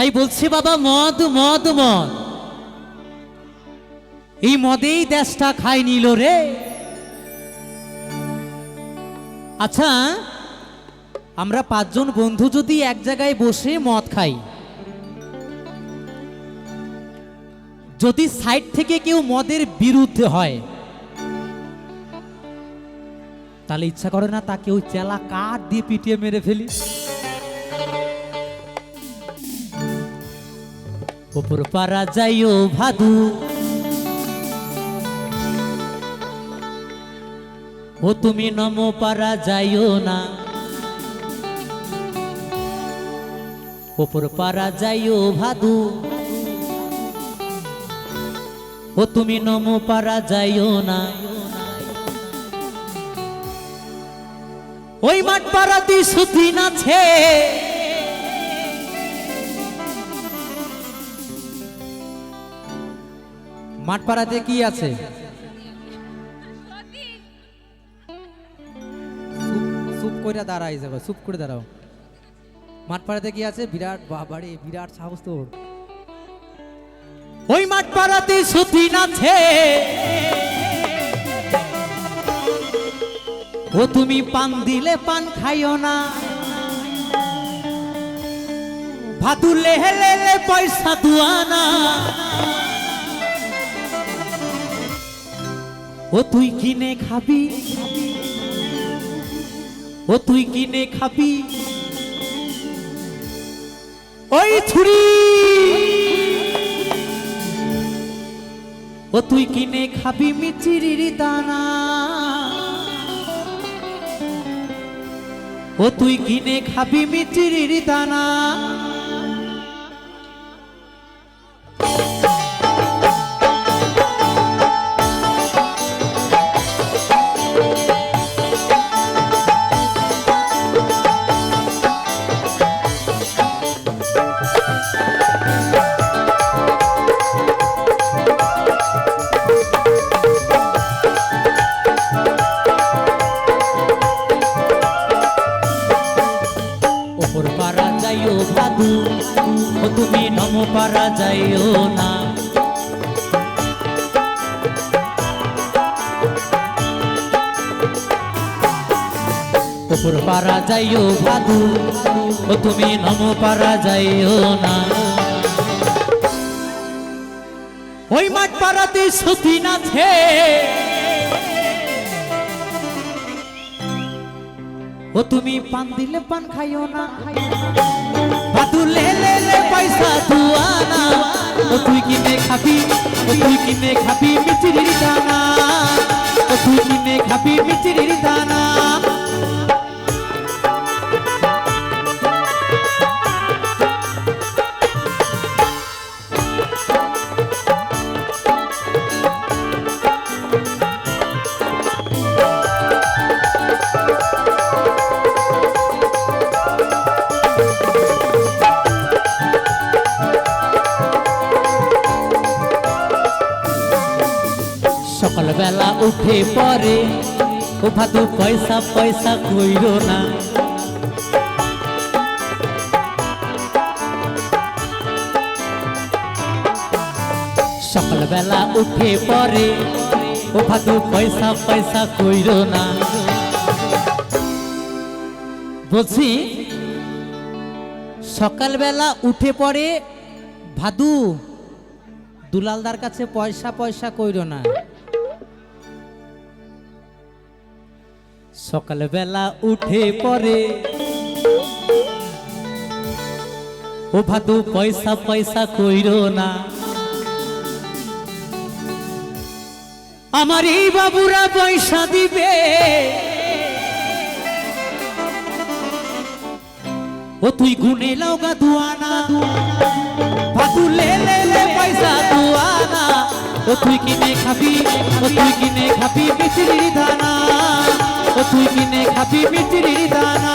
তাই বলছে বাবা, মদ মদ মদ। এই মদেই দেশটা খাই নিল রে। আচ্ছা আমরা পাঁচজন বন্ধু যদি এক জায়গায় বসে মদ খাই, যদি সাইড থেকে কেউ মদের বিরুদ্ধে হয়, তাহলে ইচ্ছা করে না তাকে ওই চেলা কাঠ দিয়ে পিটিয়ে মেরে ফেলি? ওপর পারা যাইও ভাদু। ও তুমি নম পারা যাইও না। ওপর পারা যাইও ভাদু। ও তুমি নম পারা যাইও না। ওই মাঠ পাড়াতে সুদিন আছে মাঠ পাড়াতে কি আছে? চুপ- করে দাঁড়াই যাবে, চুপ করে দাঁড়াও। মাঠ পাড়াতে কি আছে? বিরাট বাবারে, বিরাট সাহস তোর। ওই মাঠ পাড়াতে সুদিন আছে ও তুমি পান দিলে পান খাইও না। ভাতু লেহে লেলে পয়সা দুয়ানা। ও তুই কিনে খাবি? ও তুই কিনে খাবি? ওই ছুরি! ও তুই কিনে খাবি মিচিরির দানা? ও তুই কিনে খাবি মিচিরির দানা? ও তুমি নম পারা যাইও না। ওপর পারা যাইও ভাদু, ও তুমি নম পারা যাইও না। ওই মাঠ পাড়াতে সতীন আছে ও তুমি পান দিলে পান খাইও না। লে লে পয়সা তুই কিনে খাবি তুই কিনে খাবি মিচিরির দানা সকালবেলা উঠে পরে ও ভাদু পয়সা পয়সা কইর না। সকালবেলা উঠে পরে ও ভাদু পয়সা পয়সা কইর না। বলছি, সকালবেলা উঠে পড়ে ভাদু দুলালদার কাছে পয়সা পয়সা কইর না। সকালবেলা উঠে পরে ও ভাদু, পয়সা পয়সা কইর না। আমার এই বাবুরা পয়সা দিবে। ও তুই গুনে লাউগা দুয়ানা। ভাদু, লে লে পয়সা দুয়ানা। ও তুই কিনে খাবি, ও তুই কিনে খাবি মিচিরির দানা ও তুই কিনে খাবি মিচিরির দানা।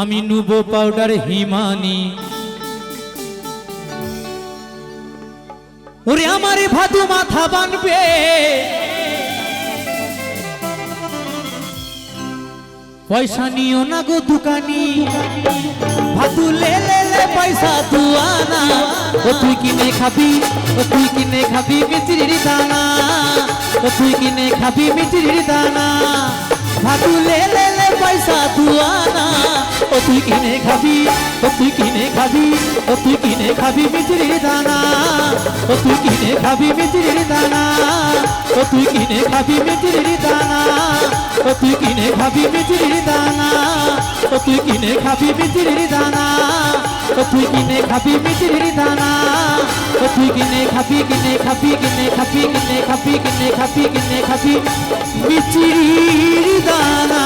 আমি নুবো পাউডার হিমানি। ওরে আমার ভাদু মাথা বানবে। পয়সা নিও না গো দোকানি। ভাদু লে পয়সা তু আনা ও তুই কিনে খাবি, ও তুই কিনে খাবি মিচিরির দানা। ও তুই কিনে খাবি মিচিরির দানা। ভাদু লে লে লে, পয়সা তু আনা ও তুই কিনে খাবি, ও তুই কিনে খাবি, ও তুই কিনে খাবি মিচিরির দানা। ও তুই কিনে খাবি মিচিরির দানা। ও তুই কিনে খাবি মিচিরির দানা। ও তুই কিনে খাবি মিচিরির দানা। তুই কিনে খাবি মিচিরির দানা। তুই কিনে খাবি কিনে খাবি কিনে খাবি কিনে খাবি কিনে খাবি কিনে খাবি মিচিরির দানা।